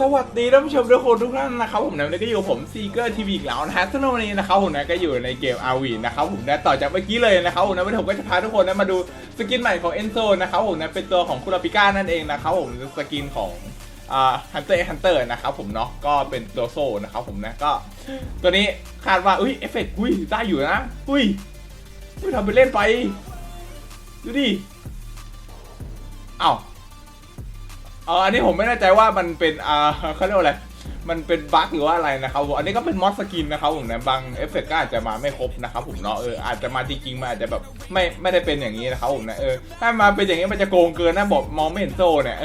สวัสดีท่านผู้ชมทุกคนทุกท่านนะครับผมนะวันนก็อยู่ผมซีเกอร์ทีวีอีกแล้วนะฮะซึ่งวันนี้นะครับผมนะก็อยู่ในเกมอาวีนะครับผมนะต่อจากเมื่อกี้เลยนะครับผมนะวันนี้ผมก็จะพาทุกคนนะมาดูสกินใหม่ของเอนโซนะครับผมนะเป็นตัวของคุราปิก้านั่นเองนะครับผมสกินของอ่าฮันเตอร์ฮันเตอร์นะครับผมเนาะก็เป็นตัวโซนะครับผมนะก็ ตัวนี้คาดว่าอุ้ยเอฟเฟกต์อุ้ยได้อยู่นะอุ้ยอุ้ยทำไปเล่นไปดูดิอ้าว เอออันนี้ผมไม่แน่ใจว่ามันเป็นอ่าเขาเรียกว่าอะไรมันเป็นบั๊กหรือว่าอะไรนะครับผมอันนี้ก็เป็นมอสสกินนะครับผมนะบางเอฟเฟกต์ก็อาจจะมาไม่ครบนะครับผมเนาะเอออาจจะมาจริงๆมันอาจจะแบบไม่ไม่ได้เป็นอย่างนี้นะครับผมนะเออถ้ามาเป็นอย่างนี้มันจะโกงเกินนะบอกมองไม่เห็นโซ่เนี่ย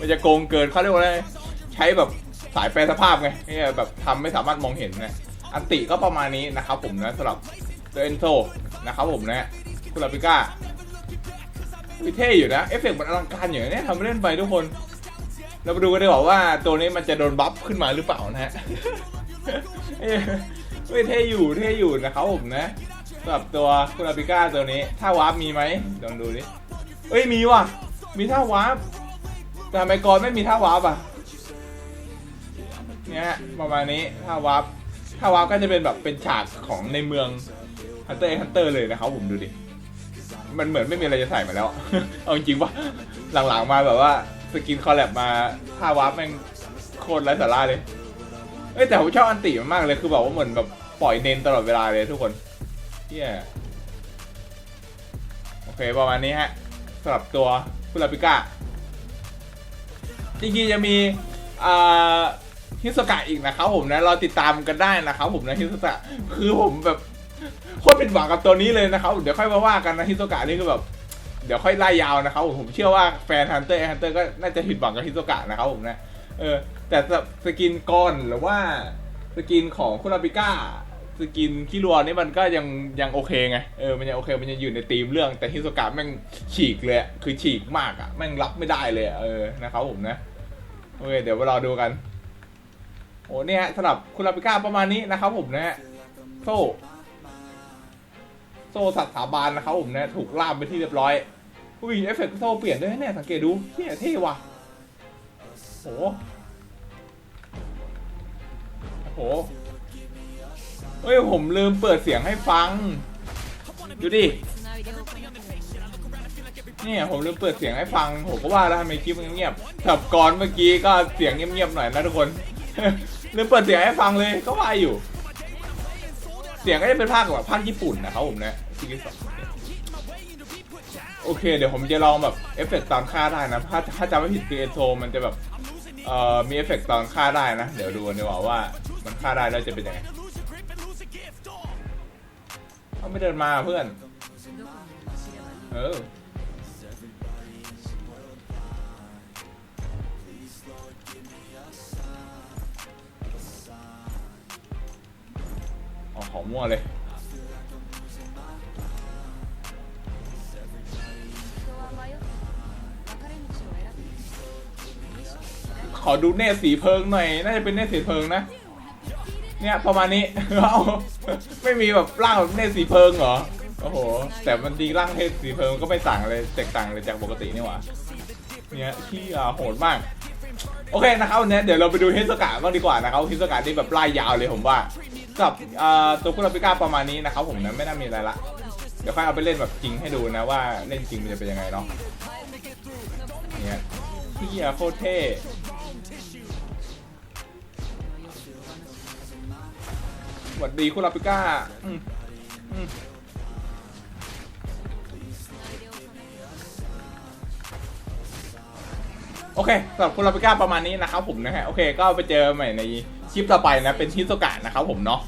มันจะโกงเกินเขาเรียกว่าอะไรใช้แบบสายแปรสภาพไงเนี่ยแบบทำไม่สามารถมองเห็นนะอันติก็ประมาณนี้นะครับผมนะสำหรับเอนโซนะครับผมนะคุณลาปิก้าวิเท่อยู่นะเอฟเฟกต์มันอลังการอยู่เนี่ยทำเล่นไปทุกคน เรามาดูกันดีกว่าว่าตัวนี้มันจะโดนบัฟขึ้นมาหรือเปล่านะฮะเอ้ยเฮ้ยเท่อยู่เท่อยู่นะครับผมนะสำหรับตัวคุราปิก้าตัวนี้ ถ้าวาร์ปมีไหมลองดูดิเอ้ยมีว่ะ มีท่าวาร์ปแต่ทำไมกรไม่มีท่าวาร์ปอะเนี่ยฮะประมาณนี้ท่าวาร์ปท่าวาร์ปก็จะเป็นแบบเป็นฉากของในเมืองฮันเตอร์ฮันเตอร์เลยนะครับผมดูดิมันเหมือนไม่มีอะไรจะใส่มาแล้ว เอาจริงๆว่าหลังๆมาแบบว่า สกินคอลแลบมาท่าวาร์ปแม่งโคตรไร้สาระเลยเอ้ยแต่ผมชอบอันติมันมากเลยคือแบบว่าเหมือนแบบปล่อยเน้นตลอดเวลาเลยทุกคนเฮียโอเคประมาณนี้ฮะสำหรับตัวคุราปิก้าจริงๆจะมีอ่าฮิสกะอีกนะครับผมนะ เราติดตามกันได้นะครับผมนะฮิสกะคือผมแบบโคตรผิดหวังกับตัวนี้เลยนะครับเดี๋ยวค่อยมาว่ากันนะฮิสกะนี่คือแบบ เดี๋ยวค่อยไล่ยาวนะครับผมเชื่อว่าแฟนฮันเตอร์ฮันเตอร์ก็น่าจะผิดหวังกับฮิโซกะนะครับผมนะเออแต่สกินก้อนหรือว่าสกินของคุราปิก้าสกินคิรัวนี่มันก็ยังยังโอเคไงเออมันยังโอเคมันยังอยู่ในธีมเรื่อง แต่ฮิโซกะแม่งฉีกเลยคือฉีกมากอะแม่งรับไม่ได้เลยเออนะครับผมนะโอเคเดี๋ยวมารอดูกันโอ้เนี่ยสำหรับคุราปิก้าประมาณนี้นะครับผมนะฮะโซ่โซ่สัตว์สาบานนะครับผมนี่ยถูกล่ามไปที่เรียบร้อย อุ้ยเอฟเฟกต์โซ่เปลี่ยนด้วยนะเนี่ยสังเกตดูเนี่ยเท่ว่ะโหโหเฮ้ยผมลืมเปิดเสียงให้ฟัง ดูดิเนี่ยผมลืมเปิดเสียงให้ฟังผมก็ว่าแล้วทำไมคลิปมันเงียบๆแบบก่อนเมื่อกี้ก็เสียงเงียบๆหน่อยนะทุกคนลืมเปิดเสียงให้ฟังเลยก็ว่าอยู่ เสียงก็จะเป็นภาคแบบภาคญี่ปุ่นนะครับผมนะซีรีส์สอง โอเค เดี๋ยวผมจะลองแบบเอฟเฟกต์ตอนฆ่าได้นะ ถ้าถ้าจำไม่ผิดคือเอโทมันจะแบบเอ่อมีเอฟเฟกต์ตอนฆ่าได้นะ เดี๋ยวดูนดีกว่าว่ามันฆ่าได้แล้วจะเป็นยังไงเขาไม่เดินมาเพื่อน เอออ๋อของมั่วเลย ขอดูเนตสีเพิงหน่อย น่าจะเป็นเนตสีเพิงนะ เนี่ยประมาณนี้ เอาไม่มีแบบร่างแบบเนตสีเพิงเหรอ โอ้โห แต่มันดีร่างเทพสีเพิงก็ไม่ต่างเลยแตกต่างเลยจากปกตินี่หว่า เนี่ยที่อ่าโหดมาก โอเคนะครับวันนี้เดี๋ยวเราไปดูฮิสกะบ้างดีกว่านะครับฮิสกะนี่แบบไล่ยาวเลยผมว่า กับอ่าตัวคุราปิก้าประมาณนี้นะครับผมนะไม่น่ามีอะไรละเดี๋ยวค่อยเอาไปเล่นแบบจริงให้ดูนะว่าเล่นจริงมันจะเป็นยังไงเนาะเนี่ยที่อะโคตรเท่ สวัสดีคุณลาปิก้าอืมอืมโอเคสำหรับคุณลาปิก้าประมาณนี้นะครับผมนะฮะ โอเค ก็ไปเจอใหม่ในคลิปต่อไปนะ เป็นชิโซกะนะครับผมเนาะ